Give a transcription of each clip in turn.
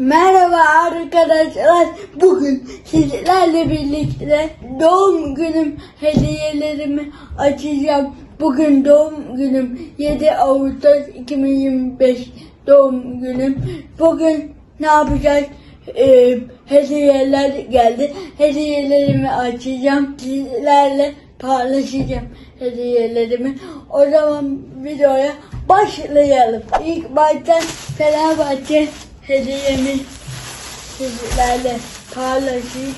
Merhaba arkadaşlar. Bugün sizlerle birlikte doğum günüm hediyelerimi açacağım. Bugün doğum günüm 7 Ağustos 2025 doğum günüm. Bugün ne yapacağız? Ee, hediyeler geldi. Hediyelerimi açacağım. Sizlerle paylaşacağım hediyelerimi. O zaman videoya başlayalım. İlk başta Fenerbahçe hediyemi sizlerle paylaşayım.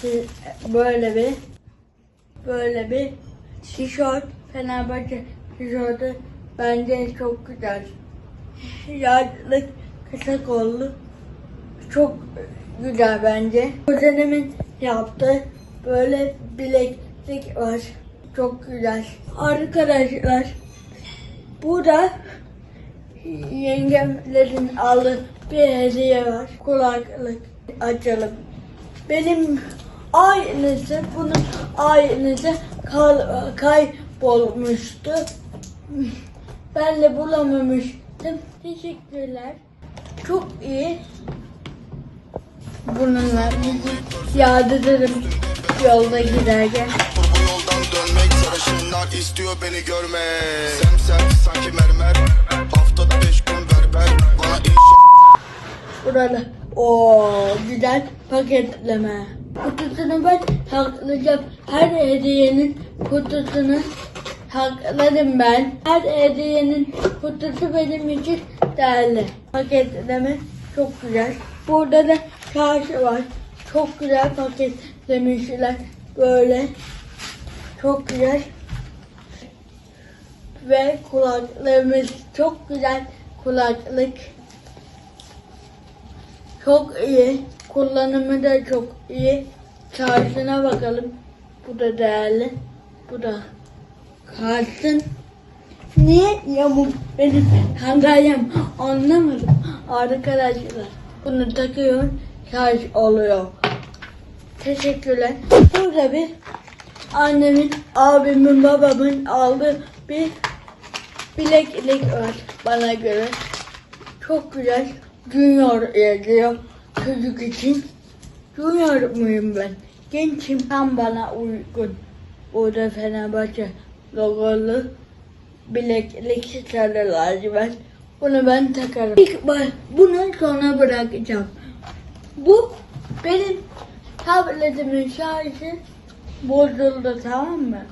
Siz- Böyle bir böyle bir tişört Fenerbahçe tişörtü bence çok güzel. Yazlık kısa kollu çok güzel bence. Kuzenimin yaptığı böyle bileklik var. Çok güzel. Arkadaşlar burada yengemlerin aldığı bir hediye var. Kulaklık açalım. Benim aynısı bunun aynısı kal- kaybolmuştu. Ben de bulamamıştım. Teşekkürler. Çok iyi. Bununla bizi yardırırım yolda giderken. Dönmek istiyor beni görmek Semser sanki mermer Burada o güzel paketleme. Kutusunu ben saklayacağım. Her hediyenin kutusunu sakladım ben. Her hediyenin kutusu benim için değerli. Paketleme çok güzel. Burada da çarşı var. Çok güzel paketlemişler. Böyle. Çok güzel. Ve kulaklarımız çok güzel kulaklık. Çok iyi. Kullanımı da çok iyi. Şarjına bakalım. Bu da değerli. Bu da kalsın. Niye yamuk benim sandalyem anlamadım arkadaşlar. Bunu takıyorum şarj oluyor. Teşekkürler. Burada bir annemin, abimin, babamın aldığı bir bileklik var bana göre. Çok güzel. Junior yazıyor çocuk için. Junior muyum ben? Gençim tam bana uygun. Burada Fenerbahçe logolu bileklik sarı lacivert. Bunu ben takarım. İlk baş, bunu sona bırakacağım. Bu benim tabletimin şarjı bozuldu tamam mı?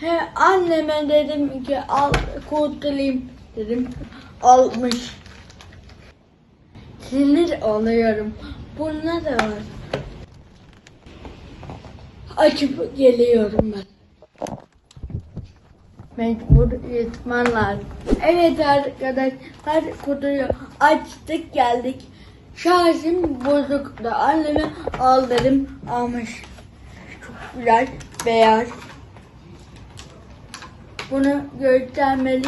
He, anneme dedim ki al kurtulayım dedim. Almış. Sinir oluyorum. Bunda da var. Açıp geliyorum ben. Mecbur yutman lazım. Evet arkadaşlar kutuyu açtık geldik. Şarjım bozuktu. Anneme al dedim almış. Çok güzel beyaz. Bunu göstermelik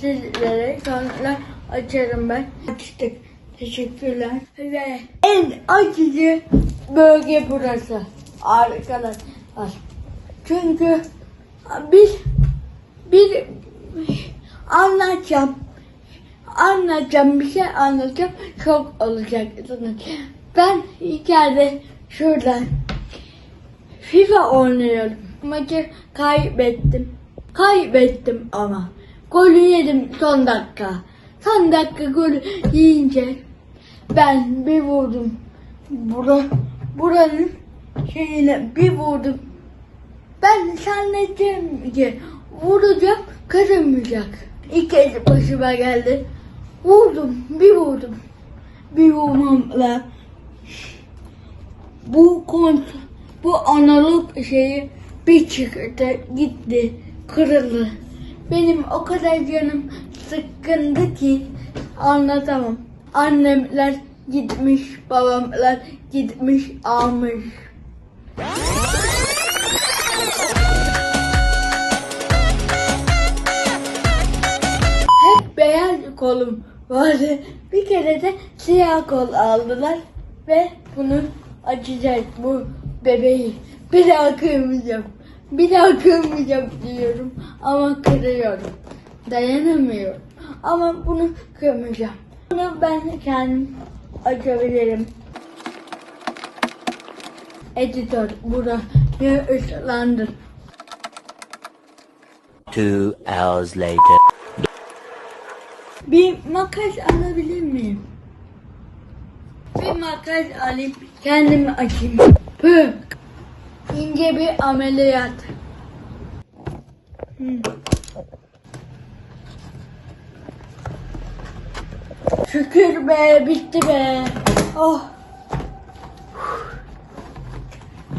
sizlere sonra açarım ben. Açtık. Teşekkürler. Ve en acıcı bölge burası arkadaşlar. Çünkü biz bir anlatacağım. Anlatacağım bir şey anlatacağım. Çok olacaksınız. Ben içeride şuradan FIFA oynuyorum. Maçı kaybettim. Kaybettim ama. Golü yedim son dakika. Son dakika golü yiyince ben bir vurdum. Bura, buranın şeyine bir vurdum. Ben zannettim ki vuracak kazanmayacak. İlk kez başıma geldi. Vurdum, bir vurdum. Bir vurmamla bu kont bu analog şeyi bir çıktı gitti kırıldı. Benim o kadar canım sıkkındı ki anlatamam. Annemler gitmiş, babamlar gitmiş almış. Hep beyaz kolum vardı. Bir kere de siyah kol aldılar ve bunu açacak bu bebeği. Bir daha kırmayacağım. Bir daha kırmayacağım diyorum ama kırıyorum. Dayanamıyorum. Ama bunu kırmayacağım. Bunu ben kendim açabilirim. Editör burayı ışıklandır. Two hours later. Bir makas alabilir miyim? Bir makas alayım, kendimi açayım. Hı. İnce bir ameliyat. Hı. Şükür be, bitti be. Oh.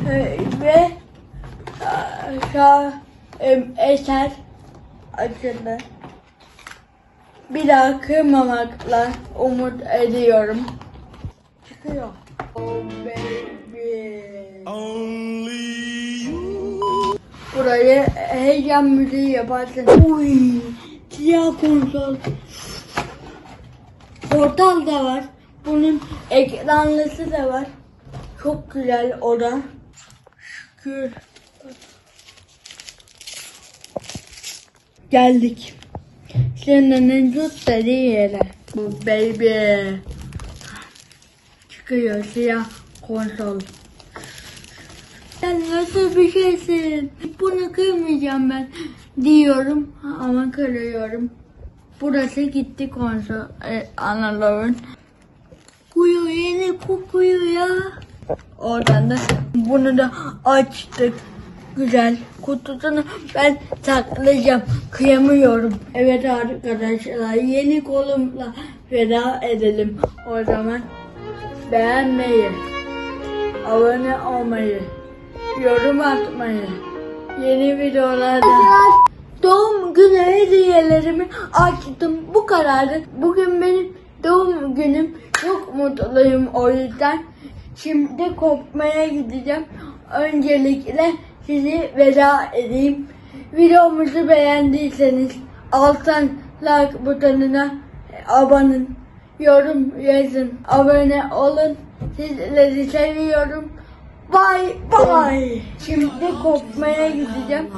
Ee, Ve aşağı eser açıldı. Bir daha kırmamakla umut ediyorum. Çıkıyor. Oh baby. Burayı heyecan müziği yaparsın. Uy, siyah konsol. Portal da var. Bunun ekranlısı da var. Çok güzel oda. Şükür. Geldik. Senin tut dediği yere. Bu baby. Çıkıyor siyah konsol. Sen nasıl bir şeysin? Bunu kırmayacağım ben diyorum ama kırıyorum. Burası gitti konsol e, analogun. Kuyu yeni kokuyor ya. Oradan da bunu da açtık. Güzel kutusunu ben saklayacağım. Kıyamıyorum. Evet arkadaşlar yeni kolumla veda edelim. O zaman beğenmeyi, abone olmayı, yorum atmayı, yeni videolarda doğum günü hediyelerimi açtım. Bu kadardı. Bugün benim doğum günüm. Çok mutluyum o yüzden. Şimdi kopmaya gideceğim. Öncelikle sizi veda edeyim. Videomuzu beğendiyseniz alttan like butonuna abone yorum yazın. Abone olun. Sizleri seviyorum. Bye bye. Şimdi kopmaya gideceğim.